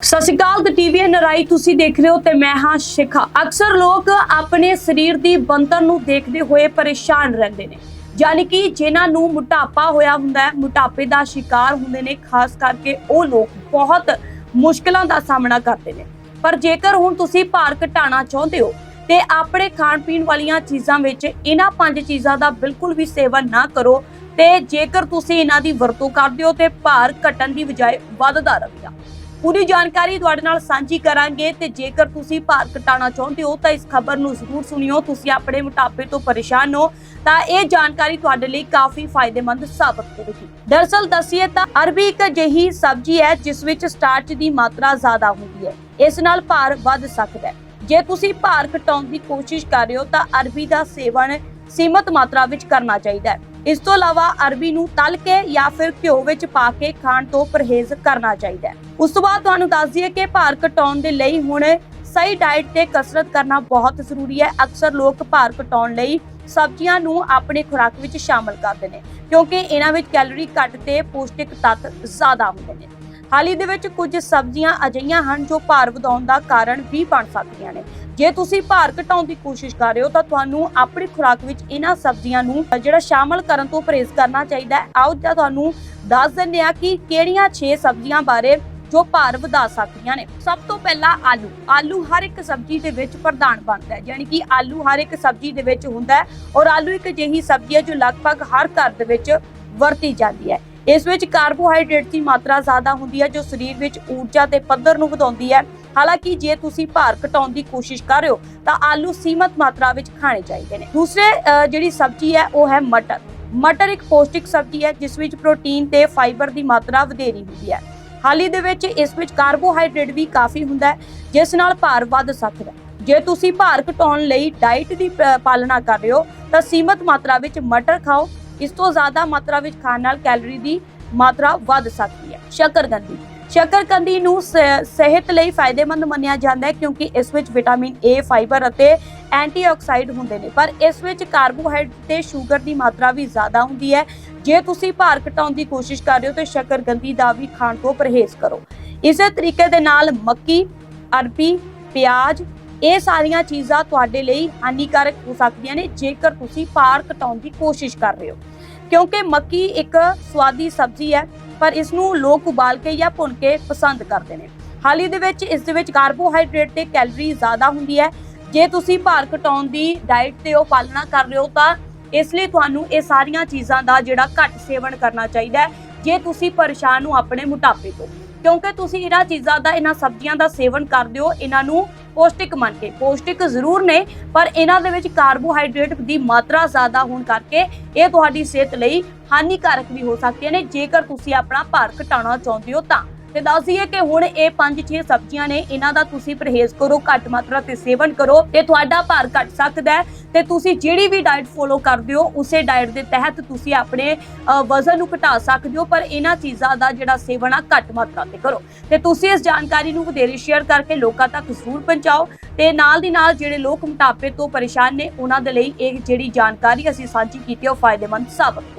ਸਤਿ ਸ਼੍ਰੀ ਅਕਾਲ, ਤੇ ਟੀਵੀ ਨਰਾਈ ਤੁਸੀਂ ਦੇਖ ਰਹੇ ਹੋ ਤੇ ਮੈਂ ਹਾਂ ਸ਼ਿਖਾ। ਅਕਸਰ ਲੋਕ ਆਪਣੇ ਸਰੀਰ ਦੀ ਬਣਤਰ ਨੂੰ ਦੇਖਦੇ ਹੋਏ ਪਰੇਸ਼ਾਨ ਰਹਿੰਦੇ ਨੇ। ਯਾਨੀ ਕਿ ਜਿਨ੍ਹਾਂ ਨੂੰ ਮੋਟਾਪਾ ਹੋਇਆ ਹੁੰਦਾ ਹੈ, ਮੋਟਾਪੇ ਦਾ ਸ਼ਿਕਾਰ ਹੁੰਦੇ ਨੇ, ਖਾਸ ਕਰਕੇ ਉਹ ਲੋਕ ਬਹੁਤ ਮੁਸ਼ਕਲਾਂ ਦਾ ਸਾਹਮਣਾ ਕਰਦੇ ਨੇ। ਪਰ ਜੇਕਰ ਹੁਣ ਤੁਸੀਂ ਭਾਰ ਘਟਾਉਣਾ ਚਾਹੁੰਦੇ ਹੋ, ਤੇ ਆਪਣੇ ਖਾਣ ਪੀਣ ਵਾਲੀਆਂ ਚੀਜ਼ਾਂ ਵਿੱਚ ਇਹਨਾਂ ਪੰਜ ਚੀਜ਼ਾਂ ਦਾ ਬਿਲਕੁਲ ਵੀ ਸੇਵਨ ਨਾ ਕਰੋ, ਤੇ ਜੇਕਰ ਤੁਸੀਂ ਇਹਨਾਂ ਦੀ ਵਰਤੋਂ ਕਰਦੇ ਹੋ, ਤੇ ਭਾਰ ਘਟਣ ਦੀ ਬਜਾਏ ਵੱਧਦਾ ਰਹੇਗਾ ਪੂਰੀ ਜਾਣਕਾਰੀ ਤੁਹਾਡੇ ਨਾਲ ਸਾਂਝੀ ਕਰਾਂਗੇ ਤੇ ਜੇਕਰ ਤੁਸੀਂ ਭਾਰ ਘਟਾਉਣਾ ਚਾਹੁੰਦੇ ਹੋ ਤਾਂ ਇਸ ਖਬਰ ਨੂੰ ਜ਼ਰੂਰ ਸੁਣਿਓ, ਤੁਸੀਂ ਆਪਣੇ ਮੋਟਾਪੇ ਤੋਂ ਪਰੇਸ਼ਾਨ ਹੋ, ਤਾਂ ਇਹ ਜਾਣਕਾਰੀ ਤੁਹਾਡੇ ਲਈ ਕਾਫੀ ਫਾਇਦੇਮੰਦ ਸਾਬਤ ਹੋਵੇਗੀ ਦਰਅਸਲ ਦੱਸੀਏ ਤਾਂ ਅਰਬੀ ਇੱਕ ਅਜਿਹੀ ਸਬਜ਼ੀ ਹੈ ਜਿਸ ਵਿੱਚ ਸਟਾਰਚ ਦੀ ਮਾਤਰਾ ਜ਼ਿਆਦਾ ਹੁੰਦੀ ਹੈ, ਇਸ ਨਾਲ ਭਾਰ ਵੱਧ ਸਕਦਾ ਹੈ। ਜੇ ਤੁਸੀਂ ਭਾਰ ਘਟਾਉਣ ਦੀ ਕੋਸ਼ਿਸ਼ ਕਰ ਰਹੇ ਹੋ ਤਾਂ ਅਰਬੀ ਦਾ ਸੇਵਨ ਸੀਮਤ ਮਾਤਰਾ ਵਿੱਚ ਕਰਨਾ ਚਾਹੀਦਾ ਹੈ। ਇਸ ਤੋਂ ਇਲਾਵਾ ਅਰਬੀ ਨੂੰ ਤਲ ਕੇ ਜਾਂ ਫਿਰ ਘਿਓ ਵਿੱਚ ਪਾ ਕੇ ਖਾਣ ਤੋਂ ਪਰਹੇਜ਼ ਕਰਨਾ ਚਾਹੀਦਾ ਹੈ। ਉਸ ਤੋਂ ਬਾਅਦ ਤੁਹਾਨੂੰ ਦੱਸ ਦਈਏ ਕਿ ਭਾਰ ਘਟਾਉਣ ਦੇ ਲਈ ਹੁਣ ਸਹੀ ਡਾਈਟ ਤੇ ਕਸਰਤ ਕਰਨਾ ਬਹੁਤ ਜ਼ਰੂਰੀ ਹੈ। ਅਕਸਰ ਲੋਕ ਭਾਰ ਘਟਾਉਣ ਲਈ ਸਬਜ਼ੀਆਂ ਨੂੰ ਆਪਣੇ ਖੁਰਾਕ ਵਿੱਚ ਸ਼ਾਮਲ ਕਰਦੇ ਨੇ, ਕਿਉਂਕਿ ਇਹਨਾਂ ਵਿੱਚ ਕੈਲੋਰੀ ਘੱਟ ਤੇ ਪੋਸ਼ਟਿਕ ਤੱਤ ਜ਼ਿਆਦਾ ਹੁੰਦੇ ਨੇ। ਹਾਲ ਹੀ ਦੇ ਵਿੱਚ ਕੁਝ ਸਬਜ਼ੀਆਂ ਅਜਿਹੀਆਂ ਹਨ ਜੋ ਭਾਰ ਵਧਾਉਣ ਦਾ ਕਾਰਨ ਵੀ ਬਣ ਸਕਦੀਆਂ ਨੇ। ਜੇ ਤੁਸੀਂ ਭਾਰ ਘਟਾਉਣ ਦੀ ਕੋਸ਼ਿਸ਼ ਕਰ ਰਹੇ ਹੋ, ਤਾਂ ਤੁਹਾਨੂੰ ਆਪਣੀ ਖੁਰਾਕ ਵਿੱਚ ਇਹਨਾਂ ਸਬਜ਼ੀਆਂ ਨੂੰ ਜਿਹੜਾ ਸ਼ਾਮਲ ਕਰਨ ਤੋਂ ਪਰਹੇਜ਼ ਕਰਨਾ ਚਾਹੀਦਾ ਹੈ। ਆਓ ਜਾਂ ਤੁਹਾਨੂੰ ਦੱਸ ਦਿੰਦੇ ਆ ਕਿ ਕਿਹੜੀਆਂ 6 ਸਬਜ਼ੀਆਂ ਬਾਰੇ ਜੋ ਭਾਰ ਵਧਾ ਸਕਦੀਆਂ ਨੇ। ਸਭ ਤੋਂ ਪਹਿਲਾਂ ਆਲੂ। ਆਲੂ ਹਰ ਇੱਕ ਸਬਜ਼ੀ ਦੇ ਵਿੱਚ ਪ੍ਰਧਾਨ ਬਣਦਾ ਹੈ, ਯਾਨੀ ਕਿ ਆਲੂ ਹਰ ਇੱਕ ਸਬਜ਼ੀ ਦੇ ਵਿੱਚ ਹੁੰਦਾ ਹੈ ਔਰ ਆਲੂ ਇੱਕ ਅਜਿਹੀ ਸਬਜ਼ੀ ਹੈ ਜੋ ਲਗਭਗ ਹਰ ਘਰ ਦੇ ਵਿੱਚ ਵਰਤੀ ਜਾਂਦੀ ਹੈ। ਇਸ ਵਿੱਚ ਕਾਰਬੋਹਾਈਡਰੇਟ ਦੀ ਮਾਤਰਾ ਜ਼ਿਆਦਾ ਹੁੰਦੀ ਹੈ, ਜੋ ਸਰੀਰ ਵਿੱਚ ਊਰਜਾ ਤੇ ਪੱਧਰ ਨੂੰ ਵਧਾਉਂਦੀ ਹੈ। ਹਾਲਾਂਕਿ ਜੇ ਤੁਸੀਂ ਭਾਰ ਘਟਾਉਣ ਦੀ ਕੋਸ਼ਿਸ਼ ਕਰ ਰਹੇ ਹੋ, ਤਾਂ ਆਲੂ ਸੀਮਤ ਮਾਤਰਾ ਵਿੱਚ ਖਾਣੇ ਚਾਹੀਦੇ ਨੇ। ਦੂਸਰੇ ਜਿਹੜੀ ਸਬਜ਼ੀ ਹੈ, ਉਹ ਹੈ ਮਟਰ। ਮਟਰ ਇੱਕ ਪੌਸ਼ਟਿਕ ਸਬਜ਼ੀ ਹੈ, ਜਿਸ ਵਿੱਚ ਪ੍ਰੋਟੀਨ ਤੇ ਫਾਈਬਰ ਦੀ ਮਾਤਰਾ ਵਧੇਰੀ ਹੁੰਦੀ ਹੈ। ਹਾਲ ਹੀ ਦੇ ਵਿੱਚ ਇਸ ਵਿੱਚ ਕਾਰਬੋਹਾਈਡਰੇਟ ਵੀ ਕਾਫੀ ਹੁੰਦਾ ਹੈ, ਜਿਸ ਨਾਲ ਭਾਰ ਵੱਧ ਸਕਦਾ ਹੈ। ਜੇ ਤੁਸੀਂ ਭਾਰ ਘਟਾਉਣ ਲਈ ਡਾਈਟ ਦੀ ਪਾਲਣਾ ਕਰ ਰਹੇ ਹੋ, ਤਾਂ ਸੀਮਤ ਮਾਤਰਾ ਵਿੱਚ ਮਟਰ ਖਾਓ। ਇਸ ਤੋਂ ਜ਼ਿਆਦਾ ਮਾਤਰਾ ਵਿੱਚ ਖਾਣ ਨਾਲ ਕੈਲਰੀ ਦੀ ਮਾਤਰਾ ਵੱਧ ਸਕਦੀ ਹੈ। ਸ਼ੱਕਰਕੰਦੀ ਸ਼ੱਕਰਕੰਦੀ ਨੂੰ ਸਿਹਤ ਲਈ ਫਾਇਦੇਮੰਦ ਮੰਨਿਆ ਜਾਂਦਾ ਹੈ ਕਿਉਂਕਿ ਇਸ ਵਿੱਚ ਵਿਟਾਮਿਨ ਏ ਫਾਈਬਰ ਅਤੇ ਐਂਟੀਆਕਸਾਈਡ ਹੁੰਦੇ ਨੇ। ਪਰ ਇਸ ਵਿੱਚ ਕਾਰਬੋਹਾਈਡਰੇਟ ਤੇ ਸ਼ੂਗਰ ਦੀ ਮਾਤਰਾ ਵੀ ਜ਼ਿਆਦਾ ਹੁੰਦੀ ਹੈ। ਜੇ ਤੁਸੀਂ ਭਾਰ ਘਟਾਉਣ ਦੀ ਕੋਸ਼ਿਸ਼ ਕਰ ਰਹੇ ਹੋ ਤਾਂ ਸ਼ੱਕਰਕੰਦੀ ਦਾ ਵੀ ਖਾਣ ਤੋਂ ਪਰਹੇਜ਼ ਕਰੋ। ਇਸੇ ਤਰੀਕੇ ਦੇ ਨਾਲ ਮੱਕੀ, ਅਰਬੀ, ਪਿਆਜ਼ ਇਹ ਸਾਰੀਆਂ ਚੀਜ਼ਾਂ ਤੁਹਾਡੇ ਲਈ ਹਾਨੀਕਾਰਕ ਹੋ ਸਕਦੀਆਂ ਨੇ, ਜੇਕਰ ਤੁਸੀਂ ਭਾਰ ਘਟਾਉਣ ਦੀ ਕੋਸ਼ਿਸ਼ ਕਰ ਰਹੇ ਹੋ। ਕਿਉਂਕਿ ਮੱਕੀ ਇੱਕ ਸਵਾਦੀ ਸਬਜ਼ੀ ਹੈ, ਪਰ ਇਸ ਨੂੰ ਲੋਕ ਉਬਾਲ ਕੇ ਜਾਂ ਭੁੰਨ ਕੇ ਪਸੰਦ ਕਰਦੇ ਨੇ। ਹਾਲ ਹੀ ਦੇ ਵਿੱਚ ਇਸ ਦੇ ਵਿੱਚ ਕਾਰਬੋਹਾਈਡਰੇਟ ਤੇ ਕੈਲਰੀ ਜ਼ਿਆਦਾ ਹੁੰਦੀ ਹੈ। ਜੇ ਤੁਸੀਂ ਭਾਰ ਘਟਾਉਣ ਦੀ ਡਾਈਟ ਤੇ ਉਹ ਪਾਲਣਾ ਕਰ ਰਹੇ ਹੋ, ਤਾਂ ਇਸ ਲਈ ਤੁਹਾਨੂੰ ਇਹ ਸਾਰੀਆਂ ਚੀਜ਼ਾਂ ਦਾ ਜਿਹੜਾ ਘੱਟ ਸੇਵਨ ਕਰਨਾ ਚਾਹੀਦਾ ਹੈ। ਜੇ ਤੁਸੀਂ ਪਰੇਸ਼ਾਨ ਹੋ ਆਪਣੇ ਮੋਟਾਪੇ ਤੋਂ। ਕਿਉਂਕਿ ਤੁਸੀਂ ਇਹਨਾਂ ਚੀਜ਼ਾਂ ਦਾ, ਇਹਨਾਂ ਸਬਜ਼ੀਆਂ ਦਾ ਸੇਵਨ ਕਰਦੇ ਹੋ, ਇਹਨਾਂ ਨੂੰ ਪੌਸ਼ਟਿਕ ਮੰਨ ਕੇ। ਪੌਸ਼ਟਿਕ ਜ਼ਰੂਰ ਨੇ, ਪਰ ਇਹਨਾਂ ਦੇ ਵਿੱਚ ਕਾਰਬੋਹਾਈਡਰੇਟ ਦੀ ਮਾਤਰਾ ਜ਼ਿਆਦਾ ਹੋਣ ਕਰਕੇ ਇਹ ਤੁਹਾਡੀ ਸਿਹਤ ਲਈ ਹਾਨੀਕਾਰਕ ਵੀ ਹੋ ਸਕਦੀਆਂ ਨੇ। ਜੇਕਰ ਤੁਸੀਂ ਆਪਣਾ ਭਾਰ ਘਟਾਉਣਾ ਚਾਹੁੰਦੇ ਹੋ ਤਾਂ। ਤੇ ਦੱਸ ਦਈਏ ਕਿ ਹੁਣ ਇਹ 5-6 ਸਬਜ਼ੀਆਂ ਨੇ, ਇਹਨਾਂ ਦਾ ਤੁਸੀਂ ਪਰਹੇਜ਼ ਕਰੋ, ਘੱਟ ਮਾਤਰਾ ਤੇ ਸੇਵਨ ਕਰੋ ਤੇ ਤੁਹਾਡਾ ਭਾਰ ਘਟ ਸਕਦਾ ਹੈ। ਤੇ ਤੁਸੀਂ ਜਿਹੜੀ ਵੀ ਡਾਈਟ ਫੋਲੋ ਕਰਦੇ ਹੋ, ਉਸੇ ਡਾਈਟ ਦੇ ਤਹਿਤ ਤੁਸੀਂ ਆਪਣੇ ਵਜ਼ਨ ਨੂੰ ਘਟਾ ਸਕਦੇ ਹੋ, ਪਰ ਇਹਨਾਂ ਚੀਜ਼ਾਂ ਦਾ ਜਿਹੜਾ ਸੇਵਨ ਆ, ਘੱਟ ਮਾਤਰਾ ਤੇ ਕਰੋ। ਤੇ ਤੁਸੀਂ ਇਸ ਜਾਣਕਾਰੀ ਨੂੰ ਵਧੇਰੇ ਸ਼ੇਅਰ ਕਰਕੇ ਲੋਕਾਂ ਤੱਕ ਜ਼ਰੂਰ ਪਹੁੰਚਾਓ। ਤੇ ਨਾਲ ਦੀ ਨਾਲ ਜਿਹੜੇ ਲੋਕ ਮੋਟਾਪੇ ਤੋਂ ਪਰੇਸ਼ਾਨ ਨੇ, ਉਹਨਾਂ ਦੇ ਲਈ ਇਹ ਜਿਹੜੀ ਜਾਣਕਾਰੀ ਅਸੀਂ ਸਾਂਝੀ ਕੀਤੀ ਉਹ ਫਾਇਦੇਮੰਦ ਸਾਬਤ